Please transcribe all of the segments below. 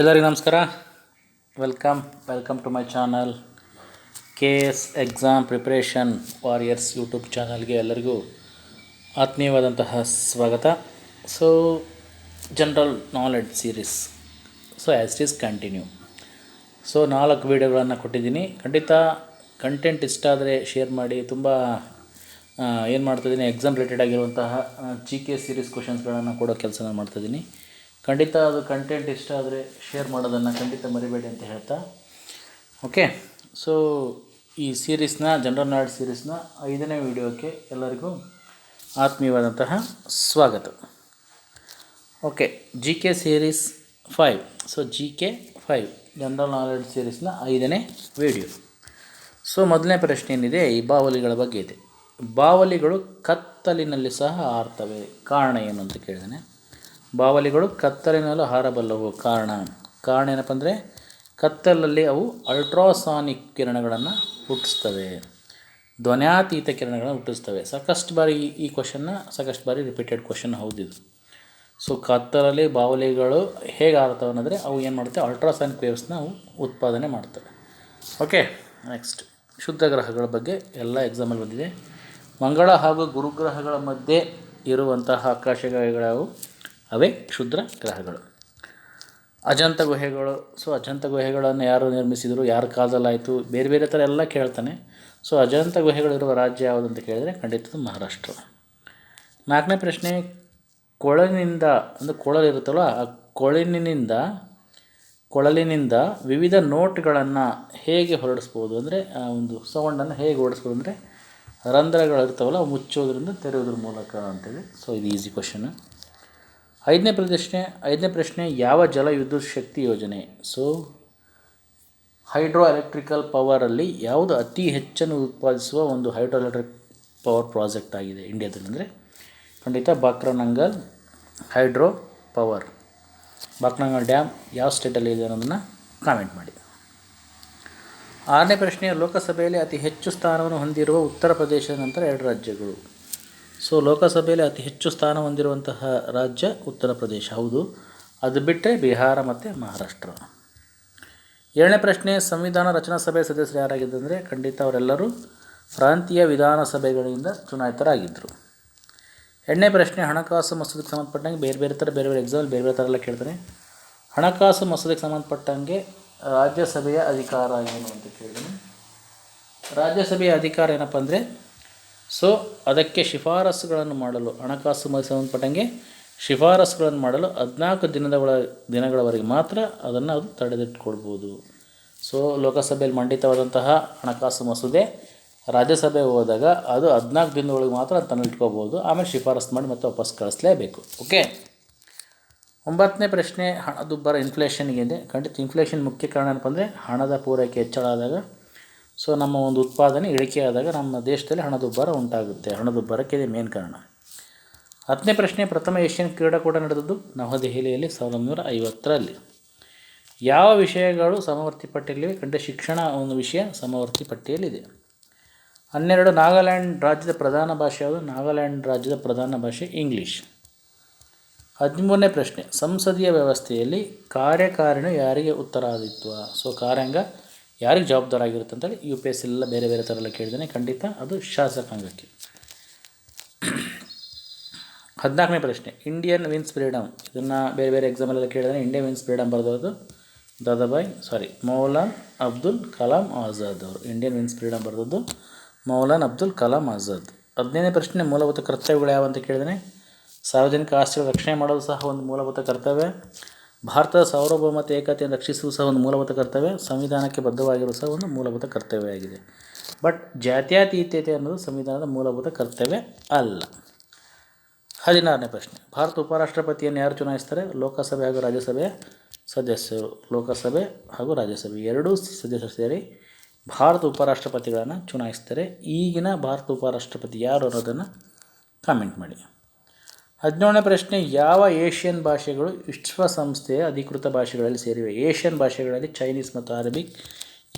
ಎಲ್ಲರಿಗೂ ನಮಸ್ಕಾರ. Welcome welcome to my channel K S exam preparation warriors YouTube ಚಾನಲ್ಗೆ ಎಲ್ಲರಿಗೂ ಆತ್ಮೀಯವಾದಂತಹ ಸ್ವಾಗತ. So general knowledge series so as is continue so ನಾಲ್ಕು ವೀಡಿಯೋಗಳನ್ನು ಕೊಟ್ಟಿದ್ದೀನಿ. ಖಂಡಿತ ಕಂಟೆಂಟ್ ಇಷ್ಟ ಆದರೆ ಶೇರ್ ಮಾಡಿ, ತುಂಬ ಏನು ಮಾಡ್ತಾಯಿದ್ದೀನಿ ಎಕ್ಸಾಮ್ ರಿಲೇಟೆಡ್ ಆಗಿರುವಂತಹ ಜಿ ಕೆ ಸೀರೀಸ್ ಕ್ವಶನ್ಸ್ಗಳನ್ನು ಕೊಡೋ ಕೆಲಸನ ಮಾಡ್ತಾಯಿದ್ದೀನಿ ಖಂಡಿತ ಅದು ಕಂಟೆಂಟ್ ಇಷ್ಟ ಆದರೆ ಶೇರ್ ಮಾಡೋದನ್ನು ಖಂಡಿತ ಮರಿಬೇಡಿ ಅಂತ ಹೇಳ್ತಾ. ಓಕೆ ಸೊ ಈ ಸೀರೀಸ್ನ ಜನರಲ್ ನಾಲೆಡ್ಜ್ ಸೀರೀಸ್ನ ಐದನೇ ವಿಡಿಯೋಕ್ಕೆ ಎಲ್ಲರಿಗೂ ಆತ್ಮೀಯವಾದಂತಹ ಸ್ವಾಗತ. Okay G K series five so G K five general knowledge ಸೀರೀಸ್ನ ಐದನೇ ವಿಡಿಯೋ. ಸೊ ಮೊದಲನೇ ಪ್ರಶ್ನೆ ಏನಿದೆ? ಈ ಬಾವಲಿಗಳ ಬಗ್ಗೆ ಇದೆ. ಬಾವಲಿಗಳು ಕತ್ತಲಿನಲ್ಲಿ ಸಹ ಆರ್ತವೆ ಕಾರಣ ಏನು ಅಂತ ಕೇಳಿದಾನೆ ಬಾವಲಿಗಳು ಕತ್ತಲಿನಲ್ಲೂ ಹಾರಬಲ್ಲವು ಕಾರಣ. ಕಾರಣ ಏನಪ್ಪ ಅಂದರೆ ಕತ್ತಲಲ್ಲಿ ಅವು ಅಲ್ಟ್ರಾಸಾನಿಕ್ ಕಿರಣಗಳನ್ನು ಹುಟ್ಟಿಸ್ತವೆ. ಧ್ವನ್ಯಾತೀತ ಕಿರಣಗಳನ್ನು ಹುಟ್ಟಿಸ್ತವೆ. ಸಾಕಷ್ಟು ಬಾರಿ ಈ- ಕ್ವಶನ್ನ ಸಾಕಷ್ಟು ಬಾರಿ ರಿಪೀಟೆಡ್ ಕ್ವಶನ್ ಹೌದಿದು. ಸೊ ಕತ್ತಲಲ್ಲಿ ಬಾವಲಿಗಳು ಹೇಗೆ ಆರ್ತವೆ ಅನ್ನೋದ್ರೆ ಅವು ಏನು ಮಾಡ್ತವೆ ಅಲ್ಟ್ರಾಸಾನಿಕ್ ವೇವ್ಸ್ನ ಅವು ಉತ್ಪಾದನೆ ಮಾಡ್ತವೆ. ಓಕೆ ನೆಕ್ಸ್ಟ್ ಶುದ್ಧ ಗ್ರಹಗಳ ಬಗ್ಗೆ ಎಲ್ಲ ಎಕ್ಸಾಮಲ್ಲಿ ಬಂದಿದೆ. ಮಂಗಳ ಹಾಗೂ ಗುರುಗ್ರಹಗಳ ಮಧ್ಯೆ ಇರುವಂತಹ ಆಕಾಶಗಳು ಅವೇ ಕ್ಷುದ್ರ ಗ್ರಹಗಳು. ಅಜಂತ ಗುಹೆಗಳು ಸೊ ಅಜಂತ ಗುಹೆಗಳನ್ನು ಯಾರು ನಿರ್ಮಿಸಿದರು, ಯಾರ ಕಾಲದಲ್ಲಾಯಿತು ಬೇರೆ ಬೇರೆ ಥರ ಎಲ್ಲ ಕೇಳ್ತಾನೆ. ಸೊ ಅಜಂತ ಗುಹೆಗಳಿರುವ ರಾಜ್ಯ ಯಾವುದು ಅಂತ ಕೇಳಿದರೆ ಖಂಡಿತ ಮಹಾರಾಷ್ಟ್ರ. ನಾಲ್ಕನೇ ಪ್ರಶ್ನೆ, ಕೊಳಲಿನಿಂದ, ಅಂದರೆ ಕೊಳಲಿರುತ್ತಲ್ಲ ಆ ಕೊಳಲಿನಿಂದ ಕೊಳಲಿನಿಂದ ವಿವಿಧ ನೋಟ್ಗಳನ್ನು ಹೇಗೆ ಹೊರಡಿಸ್ಬೋದು ಅಂದರೆ, ಆ ಒಂದು ಸೌಂಡನ್ನು ಹೇಗೆ ಹೊರಡಿಸ್ಬೋದು ಅಂದರೆ ರಂಧ್ರಗಳಿರ್ತಾವಲ್ಲ ಮುಚ್ಚೋದ್ರಿಂದ ತೆರೆಯೋದ್ರ ಮೂಲಕ ಅಂತೇಳಿ ಸೊ ಇದು ಈಸಿ ಕ್ವಶನ್ ಐದನೇ ಪ್ರಶ್ನೆ ಐದನೇ ಪ್ರಶ್ನೆ, ಯಾವ ಜಲ ವಿದ್ಯುತ್ ಶಕ್ತಿ ಯೋಜನೆ? ಸೊ ಹೈಡ್ರೋ ಎಲೆಕ್ಟ್ರಿಕಲ್ ಪವರಲ್ಲಿ ಯಾವುದು ಅತಿ ಹೆಚ್ಚನ್ನು ಉತ್ಪಾದಿಸುವ ಒಂದು ಹೈಡ್ರೋ ಎಲೆಕ್ಟ್ರಿಕ್ ಪವರ್ ಪ್ರಾಜೆಕ್ಟ್ ಆಗಿದೆ ಇಂಡಿಯಾದಲ್ಲಿ ಅಂದರೆ? ಖಂಡಿತ Bhakra Nangal hydro power. Bhakra Nangal dam ಯಾವ ಸ್ಟೇಟಲ್ಲಿ ಇದೆ ಅನ್ನೋದನ್ನು ಕಾಮೆಂಟ್ ಮಾಡಿ. ಆರನೇ ಪ್ರಶ್ನೆ, ಲೋಕಸಭೆಯಲ್ಲಿ ಅತಿ ಹೆಚ್ಚು ಸ್ಥಾನವನ್ನು ಹೊಂದಿರುವ ಉತ್ತರ ಪ್ರದೇಶದ ನಂತರ ಎರಡು ರಾಜ್ಯಗಳು. ಸೊ ಲೋಕಸಭೆಯಲ್ಲಿ ಅತಿ ಹೆಚ್ಚು ಸ್ಥಾನ ಹೊಂದಿರುವಂತಹ ರಾಜ್ಯ ಉತ್ತರ ಪ್ರದೇಶ. ಹೌದು. ಅದು ಬಿಟ್ಟರೆ ಬಿಹಾರ ಮತ್ತು ಮಹಾರಾಷ್ಟ್ರ. ಏಳನೇ ಪ್ರಶ್ನೆ, ಸಂವಿಧಾನ ರಚನಾ ಸಭೆ ಸದಸ್ಯರು ಯಾರಾಗಿದ್ದಂದರೆ ಖಂಡಿತ ಅವರೆಲ್ಲರೂ ಪ್ರಾಂತೀಯ ವಿಧಾನಸಭೆಗಳಿಂದ ಚುನಾಯಿತರಾಗಿದ್ದರು ಎರಡನೇ ಪ್ರಶ್ನೆ, ಹಣಕಾಸು ಮಸೂದೆಗೆ ಸಂಬಂಧಪಟ್ಟಂಗೆ ಬೇರೆ ಬೇರೆ ಥರ, ಬೇರೆ ಬೇರೆ ಎಕ್ಸಾಮ್ ಬೇರೆ ಬೇರೆ ಥರ ಎಲ್ಲ ಕೇಳ್ತಾರೆ. ಹಣಕಾಸು ಮಸೂದೆಗೆ ಸಂಬಂಧಪಟ್ಟಂಗೆ ರಾಜ್ಯಸಭೆಯ ಅಧಿಕಾರ ಏನು ಅಂತ ಕೇಳಿದ್ದೀನಿ. ರಾಜ್ಯಸಭೆಯ ಅಧಿಕಾರ ಏನಪ್ಪ ಅಂದರೆ ಸೊ ಅದಕ್ಕೆ ಶಿಫಾರಸುಗಳನ್ನು ಮಾಡಲು, ಹಣಕಾಸು ಸಂಬಂಧಪಟ್ಟಂಗೆ ಶಿಫಾರಸುಗಳನ್ನು ಮಾಡಲು ಹದಿನಾಲ್ಕು ದಿನದ ಒಳ ದಿನಗಳವರೆಗೆ ಮಾತ್ರ ಅದನ್ನು ಅದು ತಡೆದಿಟ್ಕೊಳ್ಬೋದು. ಸೊ ಲೋಕಸಭೆಯಲ್ಲಿ ಮಂಡಿತವಾದಂತಹ ಹಣಕಾಸು ಮಸೂದೆ ರಾಜ್ಯಸಭೆ ಹೋದಾಗ ಅದು ಹದಿನಾಲ್ಕು ದಿನದೊಳಗೆ ಮಾತ್ರ ತನ್ನ ಇಟ್ಕೋಬೋದು ಆಮೇಲೆ ಶಿಫಾರಸು ಮಾಡಿ ಮತ್ತೆ ವಾಪಸ್ ಕಳಿಸ್ಲೇಬೇಕು. ಓಕೆ ಒಂಬತ್ತನೇ ಪ್ರಶ್ನೆ, ಹಣದುಬ್ಬರ ಇನ್ಫ್ಲೇಷನ್ಗೆ ಇದೆ. ಖಂಡಿತ ಇನ್ಫ್ಲೇಷನ್ ಮುಖ್ಯ ಕಾರಣ ಏನಪ್ಪ ಅಂದರೆ ಹಣದ ಪೂರೈಕೆ ಹೆಚ್ಚಳ ಆದಾಗ ಸೊ ನಮ್ಮ ಒಂದು ಉತ್ಪಾದನೆ ಇಳಿಕೆಯಾದಾಗ ನಮ್ಮ ದೇಶದಲ್ಲಿ ಹಣದುಬ್ಬರ ಉಂಟಾಗುತ್ತೆ. ಹಣದುಬ್ಬರಕ್ಕೆ ಇದೆ ಮೇನ್ ಕಾರಣ. ಹತ್ತನೇ ಪ್ರಶ್ನೆ, ಪ್ರಥಮ ಏಷ್ಯನ್ ಕ್ರೀಡಾಕೂಟ ನಡೆದದ್ದು ನವದೆಹಲಿಯಲ್ಲಿ ಸಾವಿರದ ಒಂಬೈನೂರ ಐವತ್ತರಲ್ಲಿ. ಯಾವ ವಿಷಯಗಳು ಸಮವರ್ತಿ ಪಟ್ಟಿಯಲ್ಲಿವೆ ಕಂಡ ಶಿಕ್ಷಣ ಒಂದು ವಿಷಯ ಸಮವರ್ತಿ ಪಟ್ಟಿಯಲ್ಲಿದೆ ಹನ್ನೆರಡು, ನಾಗಾಲ್ಯಾಂಡ್ ರಾಜ್ಯದ ಪ್ರಧಾನ ಭಾಷೆ ಯಾವುದು? ನಾಗಾಲ್ಯಾಂಡ್ ರಾಜ್ಯದ ಪ್ರಧಾನ ಭಾಷೆ ಇಂಗ್ಲೀಷ್. ಹದಿಮೂರನೇ ಪ್ರಶ್ನೆ, ಸಂಸದೀಯ ವ್ಯವಸ್ಥೆಯಲ್ಲಿ ಕಾರ್ಯಕಾರಿಣಿ ಯಾರಿಗೆ ಉತ್ತರಾದಿತ್ವ? ಸೊ, ಕಾರ್ಯಾಂಗ ಯಾರಿಗೆ ಜವಾಬ್ದಾರ ಆಗಿರುತ್ತೆ ಅಂತೇಳಿ ಯು ಪಿ ಎಸ್ ಎಲ್ಲ ಬೇರೆ ಬೇರೆ ಥರ ಎಲ್ಲ ಕೇಳಿದ್ದೇನೆ. ಖಂಡಿತ ಅದು ಶಾಸಕಾಂಗಕ್ಕೆ. ಹದಿನಾಲ್ಕನೇ ಪ್ರಶ್ನೆ. ಇಂಡಿಯನ್ ವಿನ್ಸ್ ಫ್ರೀಡಮ್ ಇದನ್ನು ಬೇರೆ ಬೇರೆ ಎಕ್ಸಾಮಲ್ಲೆಲ್ಲ ಕೇಳಿದ್ರೆ ಇಂಡಿಯನ್ ವಿನ್ಸ್ ಫ್ರೀಡಮ್ ಬರೆದವರು ದಾದಾಬಾಯ್ ಸಾರಿ ಮೌಲಾನ್ ಅಬ್ದುಲ್ ಕಲಾಂ ಆಜಾದ್ ಅವರು. ಇಂಡಿಯನ್ ವಿನ್ಸ್ ಫ್ರೀಡಮ್ ಬರೆದದ್ದು ಮೌಲಾನ್ ಅಬ್ದುಲ್ ಕಲಾಂ ಆಜಾದ್. ಹದಿನೈದನೇ ಪ್ರಶ್ನೆ, ಮೂಲಭೂತ ಕರ್ತವ್ಯಗಳು ಯಾವ ಅಂತ ಕೇಳಿದರೆ ಸಾರ್ವಜನಿಕ ಆಸ್ತಿಗಳ ರಕ್ಷಣೆ ಮಾಡೋದು ಸಹ ಒಂದು ಮೂಲಭೂತ ಕರ್ತವ್ಯ. ಭಾರತದ ಸಾರ್ವಭೌಮತೆ ಏಕತೆಯನ್ನು ರಕ್ಷಿಸುವ ಸಹ ಒಂದು ಮೂಲಭೂತ ಕರ್ತವ್ಯ, ಸಂವಿಧಾನಕ್ಕೆ ಬದ್ಧವಾಗಿರುವ ಸಹ ಒಂದು ಮೂಲಭೂತ ಕರ್ತವ್ಯ ಆಗಿದೆ. ಬಟ್ ಜಾತ್ಯತೀತತೆ ಅನ್ನೋದು ಸಂವಿಧಾನದ ಮೂಲಭೂತ ಕರ್ತವ್ಯ ಅಲ್ಲ. ಹದಿನಾರನೇ ಪ್ರಶ್ನೆ. ಭಾರತ ಉಪರಾಷ್ಟ್ರಪತಿಯನ್ನು ಯಾರು ಚುನಾಯಿಸ್ತಾರೆ? ಲೋಕಸಭೆ ಹಾಗೂ ರಾಜ್ಯಸಭೆಯ ಸದಸ್ಯರು. ಲೋಕಸಭೆ ಹಾಗೂ ರಾಜ್ಯಸಭೆ ಎರಡೂ ಸದಸ್ಯರು ಸೇರಿ ಭಾರತ ಉಪರಾಷ್ಟ್ರಪತಿಗಳನ್ನು ಚುನಾಯಿಸ್ತಾರೆ. ಈಗಿನ ಭಾರತ ಉಪರಾಷ್ಟ್ರಪತಿ ಯಾರು ಅನ್ನೋದನ್ನು ಕಾಮೆಂಟ್ ಮಾಡಿ. ಹದಿನೇಳನೇ ಪ್ರಶ್ನೆ, ಯಾವ ಏಷ್ಯನ್ ಭಾಷೆಗಳು ವಿಶ್ವಸಂಸ್ಥೆಯ ಅಧಿಕೃತ ಭಾಷೆಗಳಲ್ಲಿ ಸೇರಿವೆ? ಏಷ್ಯನ್ ಭಾಷೆಗಳಲ್ಲಿ ಚೈನೀಸ್ ಮತ್ತು ಅರಬಿಕ್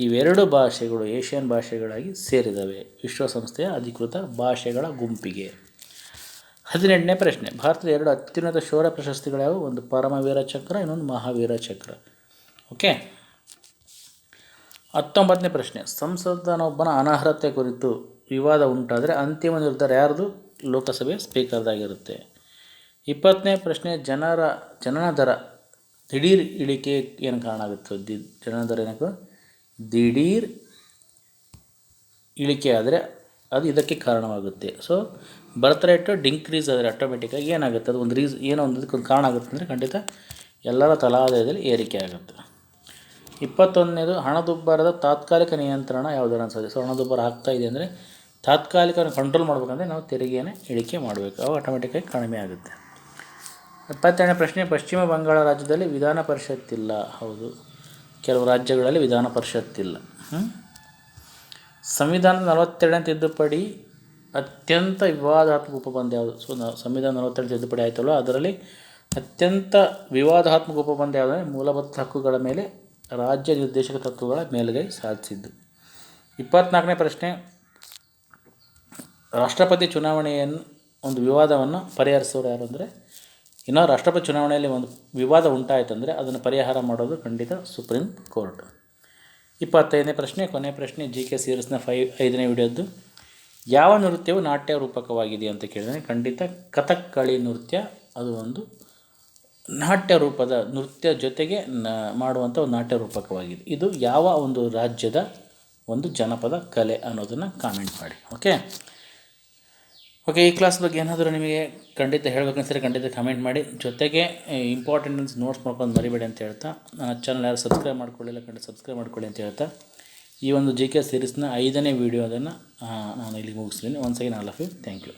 ಇವೆರಡು ಭಾಷೆಗಳು ಏಷ್ಯನ್ ಭಾಷೆಗಳಾಗಿ ಸೇರಿದವೆ. ವಿಶ್ವಸಂಸ್ಥೆಯ ಅಧಿಕೃತ ಭಾಷೆಗಳ ಗುಂಪಿಗೆ. ಹದಿನೆಂಟನೇ ಪ್ರಶ್ನೆ, ಭಾರತದ ಎರಡು ಅತ್ಯುನ್ನತ ಶೌರ ಪ್ರಶಸ್ತಿಗಳ್ಯಾವು ಒಂದು ಪರಮವೀರ ಚಕ್ರ, ಇನ್ನೊಂದು ಮಹಾವೀರ ಚಕ್ರ. ಓಕೆ? ಹತ್ತೊಂಬತ್ತನೇ ಪ್ರಶ್ನೆ, ಸಂಸದನೊಬ್ಬನ ಅನರ್ಹತೆ ಕುರಿತು ವಿವಾದ ಉಂಟಾದರೆ ಅಂತಿಮ ನಿರ್ಧಾರ ಯಾರ್ದು? ಲೋಕಸಭೆ ಸ್ಪೀಕರ್ದಾಗಿರುತ್ತೆ. ಇಪ್ಪತ್ತನೇ ಪ್ರಶ್ನೆ, ಜನರ, ಜನನ ದರ, ದಿಢೀರ್ ಇಳಿಕೆ ಏನು ಕಾರಣ ಆಗುತ್ತೆ? ದಿ, ಜನನ ದರ ಏನಕ್ಕೆ? ದಿಢೀರ್ ಇಳಿಕೆ ಆದರೆ ಅದು ಇದಕ್ಕೆ ಕಾರಣವಾಗುತ್ತೆ. ಸೊ ಬರ್ತ್ ರೇಟು ಡಿಂಕ್ರೀಸ್ ಆದರೆ ಆಟೋಮೆಟಿಕ್ಕಾಗಿ ಏನಾಗುತ್ತೆ? ಅದು ಒಂದು ರೀಸ್, ಏನೋ ಒಂದು ಇದಕ್ಕೊಂದು ಕಾರಣ ಆಗುತ್ತೆ ಅಂದರೆ ಖಂಡಿತ ಎಲ್ಲರ ತಲಾದಾಯದಲ್ಲಿ ಏರಿಕೆ ಆಗುತ್ತೆ. ಇಪ್ಪತ್ತೊಂದನೇದು, ಹಣದುಬ್ಬರದ ತಾತ್ಕಾಲಿಕ ನಿಯಂತ್ರಣ ಯಾವುದರ ಅನ್ಸೋದು. ಸೊ ಹಣದುಬ್ಬರ ಆಗ್ತಾ ಇದೆ ಅಂದರೆ ತಾತ್ಕಾಲಿಕ ಕಂಟ್ರೋಲ್ ಮಾಡಬೇಕಂದ್ರೆ ನಾವು ತೆರಿಗೆಯನ್ನು ಇಳಿಕೆ ಮಾಡಬೇಕು. ಅವು ಆಟೋಮೆಟಿಕ್ಕಾಗಿ ಕಡಿಮೆ ಆಗುತ್ತೆ. ಇಪ್ಪತ್ತೆರಡನೇ ಪ್ರಶ್ನೆ, ಪಶ್ಚಿಮ ಬಂಗಾಳ ರಾಜ್ಯದಲ್ಲಿ ವಿಧಾನ ಪರಿಷತ್ ಇಲ್ಲ ಹೌದು. ಕೆಲವು ರಾಜ್ಯಗಳಲ್ಲಿ ವಿಧಾನ ಪರಿಷತ್ ಇಲ್ಲ ಸಂವಿಧಾನ ನಲವತ್ತೆರಡನೇ ತಿದ್ದುಪಡಿ ಅತ್ಯಂತ ವಿವಾದಾತ್ಮಕ ಉಪಬಂಧ ಯಾವುದು? ಸೊ ಸಂವಿಧಾನ ನಲವತ್ತೆರಡು ತಿದ್ದುಪಡಿ ಆಯಿತಲ್ಲ ಅದರಲ್ಲಿ ಅತ್ಯಂತ ವಿವಾದಾತ್ಮಕ ಉಪಬಂಧ ಯಾವುದಂದರೆ ಮೂಲಭೂತ ಹಕ್ಕುಗಳ ಮೇಲೆ ರಾಜ್ಯ ನಿರ್ದೇಶಕ ತತ್ವಗಳ ಮೇಲುಗೈ ಸಾಧಿಸಿದ್ದು. ಇಪ್ಪತ್ನಾಲ್ಕನೇ ಪ್ರಶ್ನೆ, ರಾಷ್ಟ್ರಪತಿ ಚುನಾವಣೆಯನ್ನು ಒಂದು ವಿವಾದವನ್ನು ಪರಿಹರಿಸೋರು ಯಾರು ಅಂದರೆ ಇನ್ನೂ ರಾಷ್ಟ್ರಪತಿ ಚುನಾವಣೆಯಲ್ಲಿ ಒಂದು ವಿವಾದ ಉಂಟಾಯಿತಂದರೆ ಅದನ್ನು ಪರಿಹಾರ ಮಾಡೋದು ಖಂಡಿತ ಸುಪ್ರೀಂ ಕೋರ್ಟ್. ಇಪ್ಪತ್ತೈದನೇ ಪ್ರಶ್ನೆ ಕೊನೆ ಪ್ರಶ್ನೆ, ಜಿ ಕೆ ಸೀರೀಸ್ನ ಫೈವ್, ಐದನೇ ವಿಡಿಯೋದ್ದು. ಯಾವ ನೃತ್ಯವು ನಾಟ್ಯ ರೂಪಕವಾಗಿದೆ ಅಂತ ಕೇಳಿದರೆ ಖಂಡಿತ ಕಥಕ್ಕಳಿ ನೃತ್ಯ. ಅದು ಒಂದು ನಾಟ್ಯ ರೂಪದ ನೃತ್ಯ ಜೊತೆಗೆ ನ, ಮಾಡುವಂಥ ಒಂದು ನಾಟ್ಯ ರೂಪಕವಾಗಿದೆ. ಇದು ಯಾವ ಒಂದು ರಾಜ್ಯದ ಒಂದು ಜನಪದ ಕಲೆ ಅನ್ನೋದನ್ನು ಕಾಮೆಂಟ್ ಮಾಡಿ. ಓಕೆ ಓಕೆ ಈ ಕ್ಲಾಸ್ ಬಗ್ಗೆ ಏನಾದರೂ ನಿಮಗೆ ಖಂಡಿತ ಹೇಳಬೇಕನ್ಸಿದ್ರೆ ಖಂಡಿತ ಕಮೆಂಟ್ ಮಾಡಿ. ಜೊತೆಗೆ ಇಂಪಾರ್ಟೆಂಟ್ ನೋಟ್ಸ್ ಮಾಡ್ಕೊಂಡು ಮರಿಬೇಡಿ ಅಂತ ಹೇಳ್ತಾ, ನನ್ನ ಚಾನಲ್ ಯಾರು ಸಬ್ಸ್ಕ್ರೈಬ್ ಮಾಡ್ಕೊಳ್ಳಿಲ್ಲ, ಖಂಡಿತ ಸಬ್ಸ್ಕ್ರೈಬ್ ಮಾಡ್ಕೊಳ್ಳಿ ಅಂತ ಹೇಳ್ತಾ, ಈ ಒಂದು ಜಿ ಕೆ ಸೀರೀಸ್ನ ಐದನೇ ವೀಡಿಯೋದನ್ನು ನಾನು ಇಲ್ಲಿ ಮುಗಿಸ್ತೀನಿ. Once again all of you thank you